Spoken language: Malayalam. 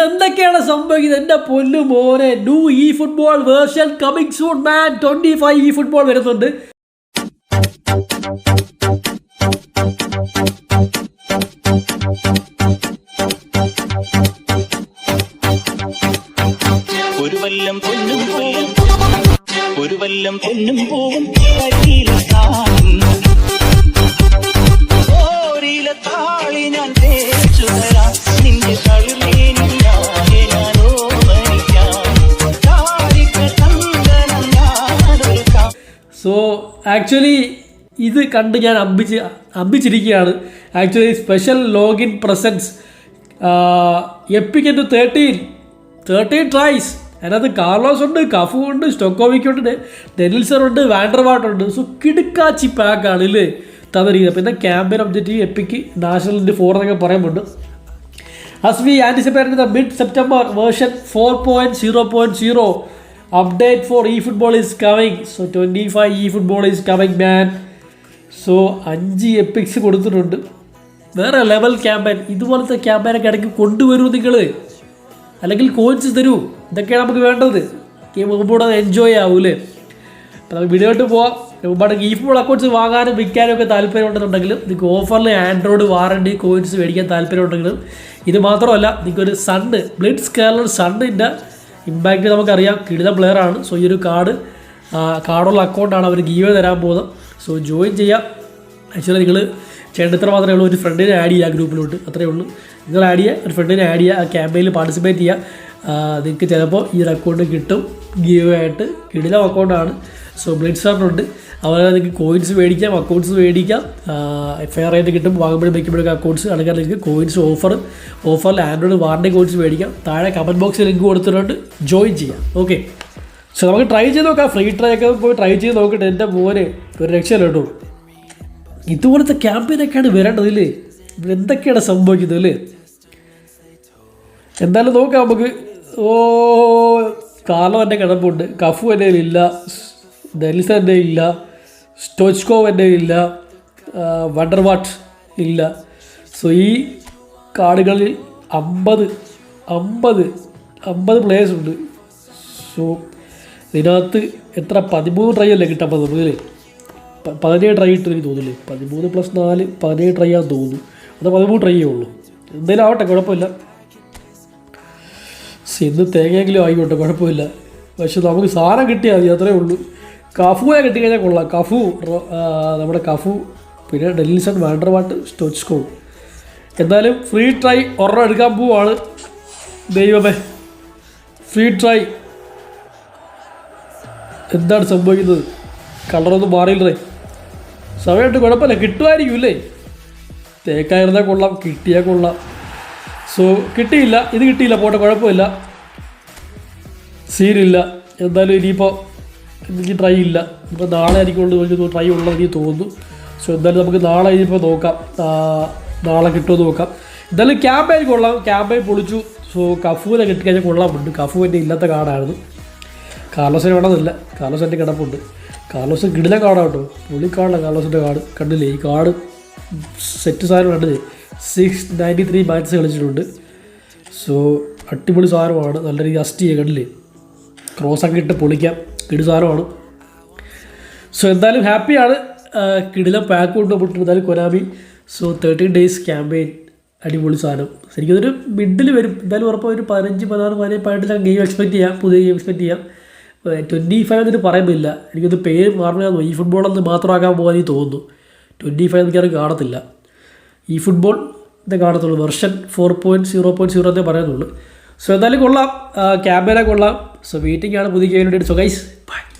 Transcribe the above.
ഇവിടെ എന്തൊക്കെയാണ് സംഭവിക്കുന്നത്? എന്റെ പൊല്ലു മോനെ new e football version coming soon man twenty five e football വരുന്നുണ്ട്. ഒരു വല്ലം പൊന്നും പോവും. ഒരു വല്ലം പൊന്നും പോവും. സോ ആക്ച്വലി ഇത് കണ്ട് ഞാൻ അമ്പിച്ച് അമ്പിച്ചിരിക്കുകയാണ് actually special login presence epic two thirteen thirteen tries അതിനകത്ത് കാർലോസ് ഉണ്ട് കഫു ഉണ്ട് സ്റ്റൊക്കോവിക്ക് ഉണ്ട് ഡെനിൽസൺ ഉണ്ട് വാൻഡർവാട്ട് ഉണ്ട്. സോ കിടുക്കാച്ചി പാക്കാണ് ഇല്ലേ? തന്നിരിക്കുന്നത്. പിന്നെ ക്യാമ്പയിൻ ഒബ്ജക്റ്റീവ് എപ്പിക്ക് നാഷണലിന്റെ ഫോർ എന്നൊക്കെ പറയുന്നുണ്ട്. Mid September version four point zero point 4.0.0 update for eFootball is coming. So 25 football is coming man. So അഞ്ച് എപ്പിക്സ് കൊടുത്തിട്ടുണ്ട്. വേറെ ലെവൽ ക്യാമ്പയിൻ ഇതുപോലത്തെ ക്യാമ്പയിനൊക്കെ ഇടയ്ക്ക് കൊണ്ടുവരൂ നിങ്ങൾ അല്ലെങ്കിൽ കോച്ച് തരൂ. ഇതൊക്കെയാണ് നമുക്ക് വേണ്ടത്. ഗെയിം കൂടെ എൻജോയ് ആവൂലേ അപ്പോൾ നമുക്ക് വീഡിയോട്ട് പോവാം. ഒരുപാട് ഫുട്ബോൾ അക്കൗണ്ട്സ് വാങ്ങാനും വിൽക്കാനും ഒക്കെ താല്പര്യം ഉണ്ടെന്നുണ്ടെങ്കിലും നിങ്ങൾക്ക് ഓഫറിൽ ആൻഡ്രോയിഡ് വാറണ്ടി കോയിൻസ് മേടിക്കാൻ താല്പര്യം ഉണ്ടെങ്കിലും ഇത് മാത്രമല്ല നിങ്ങൾക്കൊരു സണ്ണ് ബ്ലിഡ്സ് കേരള സണ്ണിന്റെ ഇമ്പാക്റ്റ് നമുക്കറിയാം. പ്ലെയർ ആണ്. സോ ഈ ഒരു കാർഡ് കാർഡുള്ള അക്കൗണ്ടാണ് അവർ ഗീവ് തരാൻ പോകുന്നത്. സോ ജോയിൻ ചെയ്യാം. ആക്ച്വലി നിങ്ങൾ ചെയ്യേണ്ട ഇത്ര മാത്രമേ ഉള്ളൂ. ഒരു ഫ്രണ്ടിനെ ആഡ് ചെയ്യുക ഗ്രൂപ്പിലോട്ട് അത്രേ ഉള്ളൂ. നിങ്ങൾ ആഡ് ചെയ്യുക ഒരു ഫ്രണ്ടിനെ ആഡ് ചെയ്യുക ആ ക്യാമ്പയിനിൽ പാർട്ടിസിപ്പേറ്റ് ചെയ്യുക നിങ്ങൾക്ക് ചിലപ്പോൾ ഈ ഒരു അക്കൗണ്ട് കിട്ടും. ഗീവ് ആയിട്ട് കിടിലം അക്കൗണ്ടാണ് സോ ബ്ലഡ് സാറിനുണ്ട് അതുപോലെ നിങ്ങൾക്ക് കോയിൻസ് മേടിക്കാം അക്കൗണ്ട്സ് മേടിക്കാം. ഫെയർ ആയിട്ട് കിട്ടും. വാങ്ങുമ്പോഴും വയ്ക്കുമ്പോഴൊക്കെ അക്കൗണ്ട്സ് അല്ലെങ്കിൽ നിങ്ങൾക്ക് കോയിൻസ് ഓഫർ ഓഫറിൽ ആൻഡ്രോയിഡ് വാറണ്ടി കോയിൻസ് മേടിക്കാം. താഴെ കമന്റ് ബോക്സിൽ ലിങ്ക് കൊടുത്തിട്ടുണ്ട്. ജോയിൻ ചെയ്യാം. ഓക്കെ സോ നമുക്ക് ട്രൈ ചെയ്ത് നോക്കാം. ഫ്രീ ട്രൈ ഒക്കെ പോയി ട്രൈ ചെയ്ത് നോക്കട്ടെ. എന്റെ മോനെ ഒരു രക്ഷയില്ല കേട്ടോ. ഇതുപോലത്തെ ക്യാമ്പയിനൊക്കെയാണ് വരേണ്ടതില്ലേ ഇവിടെ എന്തൊക്കെയാണ് സംഭവിക്കുന്നത് അല്ലേ എന്തായാലും നോക്കാം നമുക്ക്. ഓ കാർലോ എന്റെ കിടപ്പുണ്ട് കഫു എന്റെ ഇല്ല ഡെൽസ എന്റെ ഇല്ല സ്റ്റോച്ച്കോവ് എന്റെ ഇല്ല വണ്ടർവാട്ട് ഇല്ല. സോ ഈ കാർഡുകളിൽ അമ്പത് അമ്പത് അമ്പത് പ്ലേയേഴ്സ് ഉണ്ട്. സോ ഇതിനകത്ത് എത്ര? പതിമൂന്ന് ട്രൈ അല്ലേ കിട്ടാൻ നമുക്കല്ലേ പതിനേഴ് ട്രൈ ഇട്ട് എനിക്ക് തോന്നില്ലേ പതിമൂന്ന് പ്ലസ് നാല് പതിനേഴ് ട്രൈ ആണെന്ന് തോന്നുന്നു. അത് പതിമൂന്ന് ട്രൈയേ ഉള്ളൂ. എന്തായാലും ആവട്ടെ കുഴപ്പമില്ല. ശ്ശെ, ഇന്ന് തേങ്ങയെങ്കിലും ആയിക്കോട്ടെ കുഴപ്പമില്ല. പക്ഷെ നമുക്ക് സാധനം കിട്ടിയാൽ മതി അത്രേ ഉള്ളൂ. കഫുവെ കിട്ടിക്കഴിഞ്ഞാൽ കൊള്ളാം. കഫു നമ്മുടെ കഫു പിന്നെ ഡെല്ലിസൺ വാണ്ടർവാട്ട് സ്റ്റോച്ച്കോ എന്തായാലും ഫ്രീ ട്രൈ ഒരെണ്ണം എടുക്കാൻ പോവാണ്. ദൈവമേ ഫ്രീ ട്രൈ. എന്താണ് സംഭവിക്കുന്നത്? കളറൊന്നും മാറിയില്ലേ? സമയമായിട്ട് കുഴപ്പമില്ല കിട്ടുമായിരിക്കും ഇല്ലേ തേക്കായിരുന്നാൽ കൊള്ളാം കിട്ടിയാൽ കൊള്ളാം. സോ കിട്ടിയില്ല. ഇത് കിട്ടിയില്ല. പോട്ടെ കുഴപ്പമില്ല. സീനില്ല എന്തായാലും ഇനിയിപ്പോൾ എനിക്ക് ട്രൈ ഇല്ല. ഇപ്പോൾ നാളെ ആയിരിക്കുള്ളൂ എനിക്ക് ട്രൈ ഉള്ളത് എനിക്ക് തോന്നുന്നു. സോ എന്തായാലും നമുക്ക് നാളെ ഇനിയിപ്പോൾ നോക്കാം. നാളെ കിട്ടുമെന്ന് നോക്കാം. എന്തായാലും ക്യാമ്പയിൻ കൊള്ളാം. ക്യാമ്പയിൻ പൊളിച്ചു. സോ കഫൂനെ കിട്ടിക്കഴിഞ്ഞാൽ കൊള്ളാമുണ്ട് കഫു എന്റെ ഇല്ലാത്ത കാർഡായിരുന്നു. കാർലോസിന് വേണമെന്നില്ല കാർലോസ് എന്റെ കിടപ്പുണ്ട്. കാർലോസ് കിടില കാർഡാണ് കേട്ടോ. പുള്ളി കാർലോസിന്റെ കാർഡ്. കണ്ടില്ലേ? ഈ കാർഡ് സെറ്റ് സാധനം കണ്ടില്ലേ? സിക്സ് നയന്റി ത്രീ മാച്ചസ് കളിച്ചിട്ടുണ്ട്. സോ അടിപൊളി സാധനമാണ്. നല്ല രീതിയിൽ അസ്റ്റ് ചെയ്യുക കണ്ടില്ലേ? ക്രോസ് ഒക്കെ ഇട്ട് പൊളിക്കാം. കിടി സാധനമാണ്. സോ എന്തായാലും ഹാപ്പിയാണ് കിടിലം പാക്ക് കൊണ്ടുപോയിട്ട് എന്തായാലും Konami so thirteen days campaign അടിപൊളി സാധനം. ശരിക്കും മിഡിൽ വരും. എന്തായാലും ഉറപ്പായി ഒരു പതിനഞ്ച് പതിനാറ് പതിനേഴ് ഞാൻ ഗെയിം എക്സ്പെക്ട് ചെയ്യാം. പുതിയ ഗെയിം എക്സ്പെക്ട് ചെയ്യാം. ട്വന്റി ഫൈവ് എന്നിട്ട് പറയുന്നില്ല എനിക്കത് പേര് മാറണമെന്ന് ഈ ഫുട്ബോളെന്ന് മാത്രമാക്കാൻ പോകാൻ തോന്നുന്നു. ട്വന്റി ഫൈവ് എനിക്കത് കാണത്തില്ല. ഈ ഫുട്ബോൾ ഇത് കാണത്തുള്ളൂ. Version four point zero point zero എന്നേ പറയുന്നുള്ളൂ സോ എന്തായാലും കൊള്ളാം. ക്യാമറ കൊള്ളാം. സോ വെയിറ്റിംഗ് ആണ് പുതിയ ഗെയിം വേണ്ടിയിട്ട്. So guys bye